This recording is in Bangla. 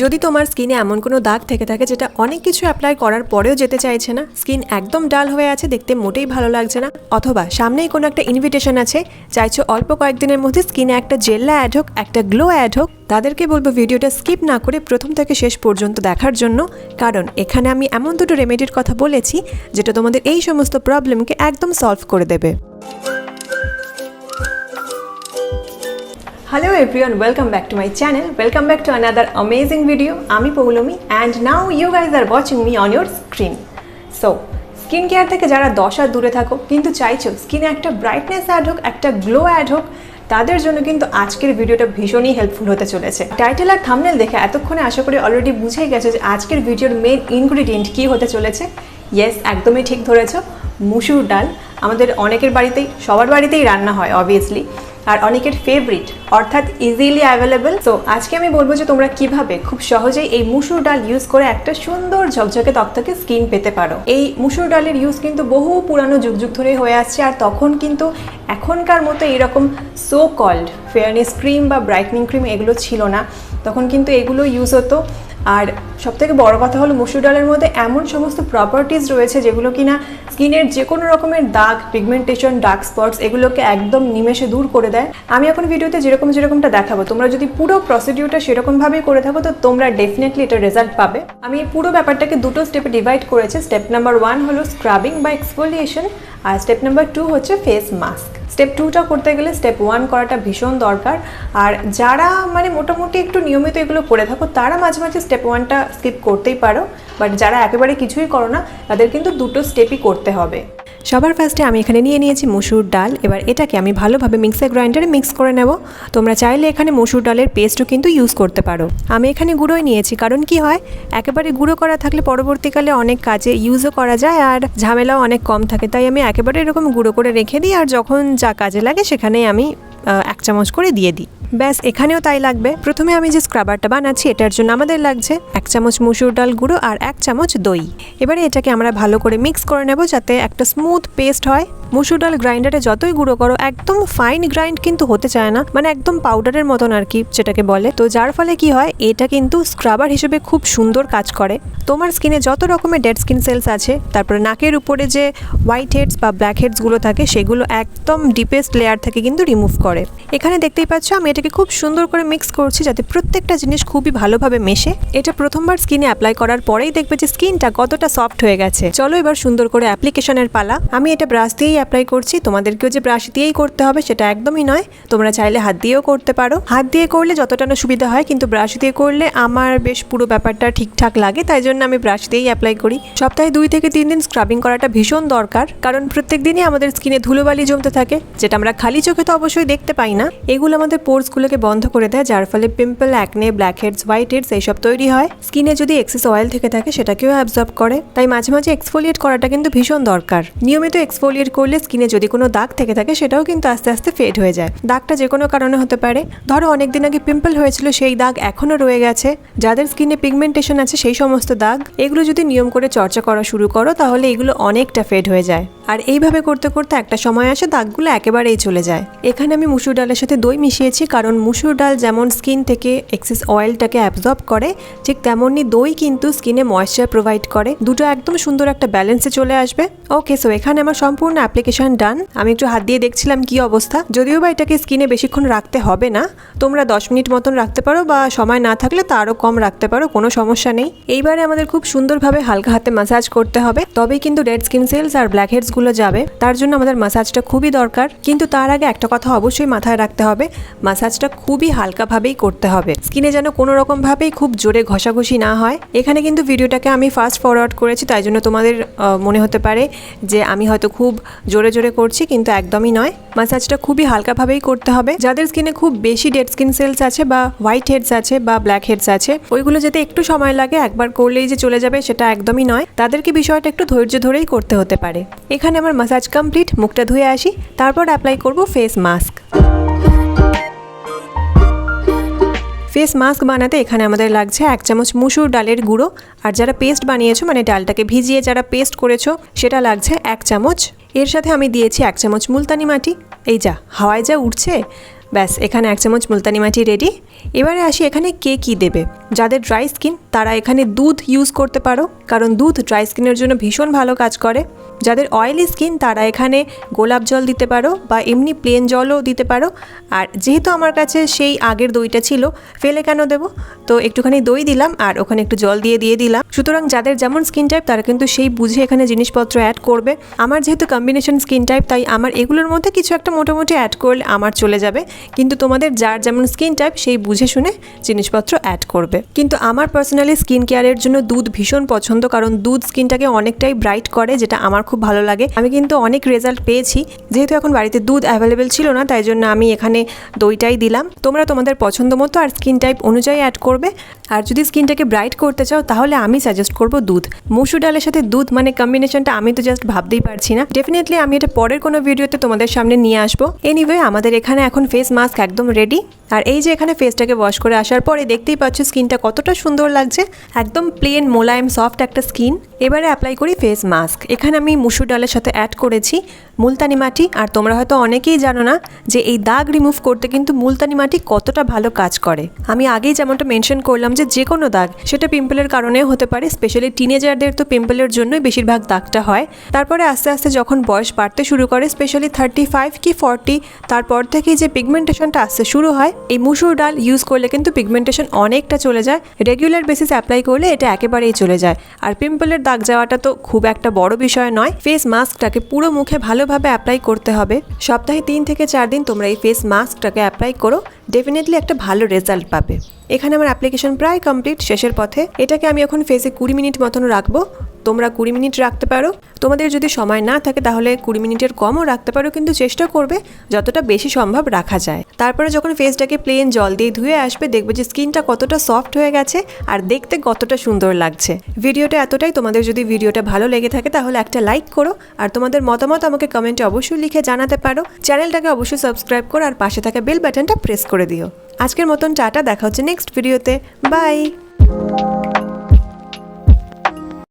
যদি তোমার স্কিনে এমন কোনো দাগ থেকে থাকে যেটা অনেক কিছু অ্যাপ্লাই করার পরেও যেতে চাইছে না, স্কিন একদম ডাল হয়ে আছে, দেখতে মোটেই ভালো লাগছে না। অথবা সামনেই কোনো একটা ইনভিটেশন আছে, চাইছো অল্প কয়েকদিনের মধ্যে স্কিনে একটা জেল্লা অ্যাড হোক, একটা গ্লো অ্যাড হোক, তাদেরকে বলব ভিডিওটা স্কিপ না করে প্রথম থেকে শেষ পর্যন্ত দেখার জন্য। কারণ এখানে আমি এমন দুটো রেমেডির কথা বলেছি, যেটা তোমাদের এই সমস্ত প্রবলেমকে একদম সলভ করে দেবে। Hello everyone welcome back to my channel welcome back to another amazing video আমি Paulami and now you guys are watching me on your screen so skin care থেকে যারা দশ দূরে থাকো, কিন্তু চাইছো স্কিনে একটা ব্রাইটনেস অ্যাড হোক, একটা গ্লো অ্যাড হোক, তাদের জন্য কিন্তু আজকের ভিডিওটা ভীষণই হেল্পফুল হতে চলেছে। টাইটেল আর থামনেল দেখে এতক্ষণে আশা করি অলরেডি বুঝেই গেছে যে আজকের ভিডিওর মেন ইনগ্রিডিয়েন্ট কী হতে চলেছে। ইয়েস একদমই ঠিক ধরেছো, মুসুর ডাল। আমাদের অনেকের বাড়িতেই, সবার বাড়িতেই রান্না হয় অবভিয়াসলি আর অনেকের ফেভারিট অর্থাৎ ইজিলি অ্যাভেলেবেল তো আজকে আমি বলব যে তোমরা কীভাবে খুব সহজেই এই মুসুর ডাল ইউজ করে একটা সুন্দর ঝকঝকে তকতকে স্কিন পেতে পারো। এই মুসুর ডালের ইউজ কিন্তু বহু পুরানো যুগ যুগ ধরে হয়ে আসছে আর তখন কিন্তু এখনকার মতো এইরকম সো কল্ড ফেয়ারনেস ক্রিম বা ব্রাইটনিং ক্রিম এগুলো ছিল না। তখন কিন্তু এগুলো ইউজ হতো। আর সবথেকে বড় কথা হলো মুসুর ডালের মধ্যে এমন সমস্ত প্রপার্টিজ রয়েছে যেগুলো কিনা স্কিনের যে কোনো রকমের দাগ পিগমেন্টেশন ডার্ক স্পটস এগুলোকে একদম নিমেষে দূর করে দেয়। আমি এখন ভিডিওতে যেরকম যেরকমটা দেখাবো। তোমরা যদি পুরো প্রসিডিউরটা সেরকমভাবেই করে থাকো, তো তোমরা ডেফিনেটলি এটা রেজাল্ট পাবে। আমি পুরো ব্যাপারটাকে দুটো স্টেপে ডিভাইড করেছি। স্টেপ নাম্বার ওয়ান হলো স্ক্রাবিং বা এক্সফোলিয়েশন আর স্টেপ নাম্বার টু হচ্ছে ফেস মাস্ক স্টেপ টুটা করতে গেলে স্টেপ ওয়ান করাটা ভীষণ দরকার। আর যারা মানে মোটামুটি একটু নিয়মিত এগুলো করে থাকো, তারা মাঝে মাঝে স্টেপ ওয়ানটা স্কিপ করতেই পারো বাট যারা একেবারে কিছুই করো না, তাদের কিন্তু দুটো স্টেপই করতে হবে। সবার ফার্স্টে আমি এখানে নিয়ে নিয়েছি মসুর ডাল। এবার এটাকে আমি ভালোভাবে মিক্সার গ্রাইন্ডারে মিক্স করে নেব। তোমরা চাইলে এখানে মসুর ডালের পেস্টও কিন্তু ইউজ করতে পারো। আমি এখানে গুঁড়োই নিয়েছি, কারণ কি হয়, একেবারে গুঁড়ো করা থাকলে পরবর্তীকালে অনেক কাজে ইউজও করা যায়, আর ঝামেলাও অনেক কম থাকে। তাই আমি একেবারে এরকম গুঁড়ো করে রেখে দিই, আর যখন যা কাজে লাগে সেখানেই আমি চামচ করে দিয়ে দিই। ব্যাস, এখানেও তাই লাগবে। প্রথমে আমি যে স্ক্রাবারটা বানাচ্ছি, এটার জন্য আমাদের লাগছে এক চামচ মুসুর ডাল গুঁড়ো আর এক চামচ দই। এবারে এটাকে আমরা ভালো করে মিক্স করে নেব যাতে একটা স্মুথ পেস্ট হয়। মুসুর ডাল গ্রাইন্ডারে যতই গুঁড়ো করো, একদম ফাইন গ্রাইন্ড কিন্তু হতে চায় না। মানে একদম পাউডারের মতন আর কি যেটাকে বলে। তো যার ফলে কি হয়, এটা কিন্তু স্ক্রাবার হিসেবে খুব সুন্দর কাজ করে। তোমার স্কিনে যত রকমের ডেড স্কিন সেলস আছে, তারপরে নাকের উপরে যে হোয়াইট হেডস বা ব্ল্যাক হেডসগুলো থাকে, সেগুলো একদম ডিপেস্ট লেয়ার থেকে কিন্তু রিমুভ করে। এখানে দেখতেই পাচ্ছ, আমি এটাকে খুব সুন্দর করে মিক্স করছি যাতে প্রত্যেকটা জিনিস খুবই ভালোভাবে মেশে। এটা প্রথমবার স্কিনে অ্যাপ্লাই করার পরেই দেখবে যে স্কিনটা কতটা সফট হয়ে গেছে। চলো এবার সুন্দর করে অ্যাপ্লিকেশনের পালা। আমি এটা ব্রাশ দিয়েই অ্যাপ্লাই করছি। তোমাদেরকেও যে ব্রাশ দিয়েই করতে হবে সেটা একদমই নয়। তোমরা চাইলে হাত দিয়েও করতে পারো। হাত দিয়ে করলে যতটা না সুবিধা হয়, কিন্তু ব্রাশ দিয়ে করলে আমার বেশ পুরো ব্যাপারটা ঠিকঠাক লাগে, তাই জন্য আমি ব্রাশ দিয়েই অ্যাপ্লাই করি। সপ্তাহে দুই থেকে তিন দিন স্ক্রাবিং করাটা ভীষণ দরকার, কারণ প্রত্যেক দিনই আমাদের স্কিনে ধুলোবালি জমতে থাকে, যেটা আমরা খালি চোখে তো অবশ্যই দেখতে পাই না। এগুলো আমাদের পোর্সগুলোকে বন্ধ করে দেয়, যার ফলে pimple acne black heads white heads এইসব তৈরি হয়। স্কিনে যদি এক্সেস অয়েল থেকে থাকে, সেটাকেও অ্যাবজর্ব করে। তাই মাঝে মাঝে এক্সফোলিয়েট করাটা কিন্তু ভীষণ দরকার। নিয়মিত এক্সফোলিয়েট করলে স্কিনে যদি কোনো দাগ থেকে থাকে, সেটাও কিন্তু আস্তে আস্তে ফেড হয়ে যায়। দাগটা যে কোনো কারণে হতে পারে। ধরো অনেকদিন আগে পিম্পল হয়েছিল, সেই দাগ এখনও রয়ে গেছে। যাদের স্কিনে পিগমেন্টেশন আছে, সেই সমস্ত দাগ। এগুলো যদি নিয়ম করে চর্চা করা শুরু করো, তাহলে এগুলো অনেকটা ফেড হয়ে যায়। আর এইভাবে করতে করতে একটা সময় আসে দাগগুলো একেবারেই চলে যায়। এখানে আমি মুসুর ডালের সাথে দই মিশিয়েছি কারণ মুসুর ডাল যেমন স্কিন থেকে এক্সেস অয়েলটাকে অ্যাবজর্ব করে, ঠিক তেমনই দই কিন্তু স্কিনে ময়েশ্চার প্রোভাইড করে। দুটো একদম সুন্দর একটা ব্যালেন্সে চলে আসবে। ওকে সো এখানে আমার সম্পূর্ণ অ্যাপ্লিকেশন ডান আমি একটু হাত দিয়ে দেখছিলাম কি অবস্থা। যদিও বা এটাকে স্কিনে বেশিক্ষণ রাখতে হবে না, তোমরা দশ মিনিট মতন রাখতে পারো বা সময় না থাকলে তারও কম রাখতে পারো, কোনো সমস্যা নেই। এইবারে আমাদের খুব সুন্দরভাবে হালকা হাতে মাসাজ করতে হবে। তবেই কিন্তু রেড স্কিন সেলস আর ব্ল্যাক হেডস গুলো যাবে, তার জন্য আমাদের মাসাজটা খুবই দরকার। কিন্তু তার আগে একটা কথা অবশ্যই মাথায় রাখতে হবে মাসাজটা খুবই হালকাভাবেই করতে হবে। স্কিনে যেন কোনো রকম ভাবেই খুব জোরে ঘষাঘষি না হয়। এখানে কিন্তু ভিডিওটাকে আমি ফাস্ট ফরওয়ার্ড করেছি, তাই জন্য তোমাদের মনে হতে পারে যে আমি হয়তো খুব জোরে জোরে করছি, কিন্তু একদমই নয়। মাসাজটা খুবই হালকাভাবেই করতে হবে। যাদের স্কিনে খুব বেশি ডেড স্কিন সেলস আছে বা হোয়াইট হেডস আছে বা ব্ল্যাক হেডস আছে, ওইগুলো যাতে একটু সময় লাগে, একবার করলেই যে চলে যাবে সেটা একদমই নয়। তাদেরকে বিষয়টা একটু ধৈর্য ধরেই করতে হতে পারে। এখানে আমার মাসাজ কমপ্লিট মুখটা ধুয়ে আসি, তারপর অ্যাপ্লাই করব ফেস মাস্ক ফেস মাস্ক বানাতে এখানে আমাদের লাগছে এক চামচ মুসুর ডালের গুঁড়ো, আর যারা পেস্ট বানিয়েছো মানে ডালটাকে ভিজিয়ে যারা পেস্ট করেছ, সেটা লাগছে এক চামচ। এর সাথে আমি দিয়েছি এক চামচ মুলতানি মাটি। এই যা, হাওয়ায় যা উঠছে ব্যাস, এখানে এক চামচ মুলতানি মাটি রেডি এবারে আসি এখানে কে কী দেবে। যাদের ড্রাই স্কিন তারা এখানে দুধ ইউজ করতে পারো, কারণ দুধ ড্রাই স্কিনের জন্য ভীষণ ভালো কাজ করে। যাদের অয়েলি স্কিন তারা এখানে গোলাপ জল দিতে পারো বা এমনি প্লেন জলও দিতে পারো। আর যেহেতু আমার কাছে সেই আগের দইটা ছিল, ফেলে কেন দেবো? তো একটুখানি দই দিলাম আর ওখানে একটু জল দিয়ে দিয়ে দিলাম। সুতরাং যাদের যেমন স্কিন টাইপ তারা কিন্তু সেই বুঝে এখানে জিনিসপত্র অ্যাড করবে। আমার যেহেতু কম্বিনেশন স্কিন টাইপ তাই আমার এগুলোর মধ্যে কিছু একটা মোটামুটি অ্যাড করলে আমার চলে যাবে। কিন্তু তোমাদের যার যেমন স্কিন টাইপ সেই বুঝে শুনে জিনিসপত্র অ্যাড করবে। কিন্তু আমার পার্সোনালি স্কিন কেয়ারের জন্য দুধ ভীষণ পছন্দ, কারণ দুধ স্কিনটাকে অনেকটাই ব্রাইট করে, যেটা আমার খুব ভালো লাগে। আমি কিন্তু অনেক রেজাল্ট পেয়েছি, যেহেতু এখন বাড়িতে দুধ অ্যাভেলেবেল ছিল না, তাই জন্য আমি এখানে দইটাই দিলাম। তোমরা তোমাদের পছন্দ মতো আর স্কিন টাইপ অনুযায়ী অ্যাড করবে। আর যদি স্কিনটাকে ব্রাইট করতে চাও, তাহলে আমি সাজেস্ট করব দুধ। মসুর ডালের সাথে দুধ মানে কম্বিনেশনটা আমি তো জাস্ট ভাবতেই পারছি না। ডেফিনেটলি আমি এটা পরের কোনো ভিডিওতে তোমাদের সামনে নিয়ে আসব। এনিওয়ে আমাদের এখানে এখন ফেস মাস্ক একদম রেডি আর এই যে এখানে ফেসটাকে ওয়াশ করে আসার পরে দেখতেই পাচ্ছ স্কিনটা কতটা সুন্দর লাগছে। একদম প্লেন মোলায়েম সফট একটা স্কিন এবারে অ্যাপ্লাই করি ফেস মাস্ক এখানে আমি মুসুর ডালের সাথে অ্যাড করেছি। মুলতানি মাটি, আর তোমরা হয়তো অনেকেই জানো না যে এই দাগ রিমুভ করতে কিন্তু মুলতানি মাটি কতটা ভালো কাজ করে। আমি আগেই যেমনটা মেনশন করলাম যে যে কোনো দাগ, সেটা পিম্পলের কারণেও হতে পারে স্পেশালি টিনেজারদের তো পিম্পলের জন্যই বেশিরভাগ দাগটা হয়। তারপরে আস্তে আস্তে যখন বয়স বাড়তে শুরু করে স্পেশালি থার্টি ফাইভ কি ফর্টি তারপর থেকেই যে পিগমেন্টেশনটা আসতে শুরু হয়, এই মুসুর ডাল ইউজ করলে কিন্তু পিগমেন্টেশন অনেকটা চলে যায়। রেগুলার বেসিস অ্যাপ্লাই করলে এটা একেবারেই চলে যায়। আর পিম্পলের দাগ যাওয়াটা তো খুব একটা বড় বিষয় নয়। ফেস মাস্কটাকে পুরো মুখে ভালোভাবে অ্যাপ্লাই করতে হবে। সপ্তাহে তিন থেকে চার দিন তোমরা এই ফেস মাস্কটাকে অ্যাপ্লাই করো। ডেফিনেটলি একটা ভালো রেজাল্ট পাবে। এখানে আমার অ্যাপ্লিকেশন প্রায় কমপ্লিট শেষের পথে। এটাকে আমি এখন ফেসে কুড়ি মিনিট মতন রাখব। তোমরা কুড়ি মিনিট রাখতে পারো। তোমাদের যদি সময় না থাকে তাহলে কুড়ি মিনিটের কমও রাখতে পারো, কিন্তু চেষ্টা করবে যতটা বেশি সম্ভব রাখা যায়। তারপরে যখন ফেসটাকে প্লেন জল দিয়ে ধুয়ে আসবে, দেখবে যে স্কিনটা কতটা সফট হয়ে গেছে আর দেখতে কতটা সুন্দর লাগছে। ভিডিওটা এতটাই। তোমাদের যদি ভিডিওটা ভালো লেগে থাকে তাহলে একটা লাইক করো আর তোমাদের মতামত আমাকে কমেন্টে অবশ্যই লিখে জানাতে পারো। চ্যানেলটাকে অবশ্যই সাবস্ক্রাইব করো আর পাশে থাকা বেল বাটনটা প্রেস করে দিও। আজকের মতন টাটা দেখা হচ্ছে নেক্সট ভিডিওতে বাই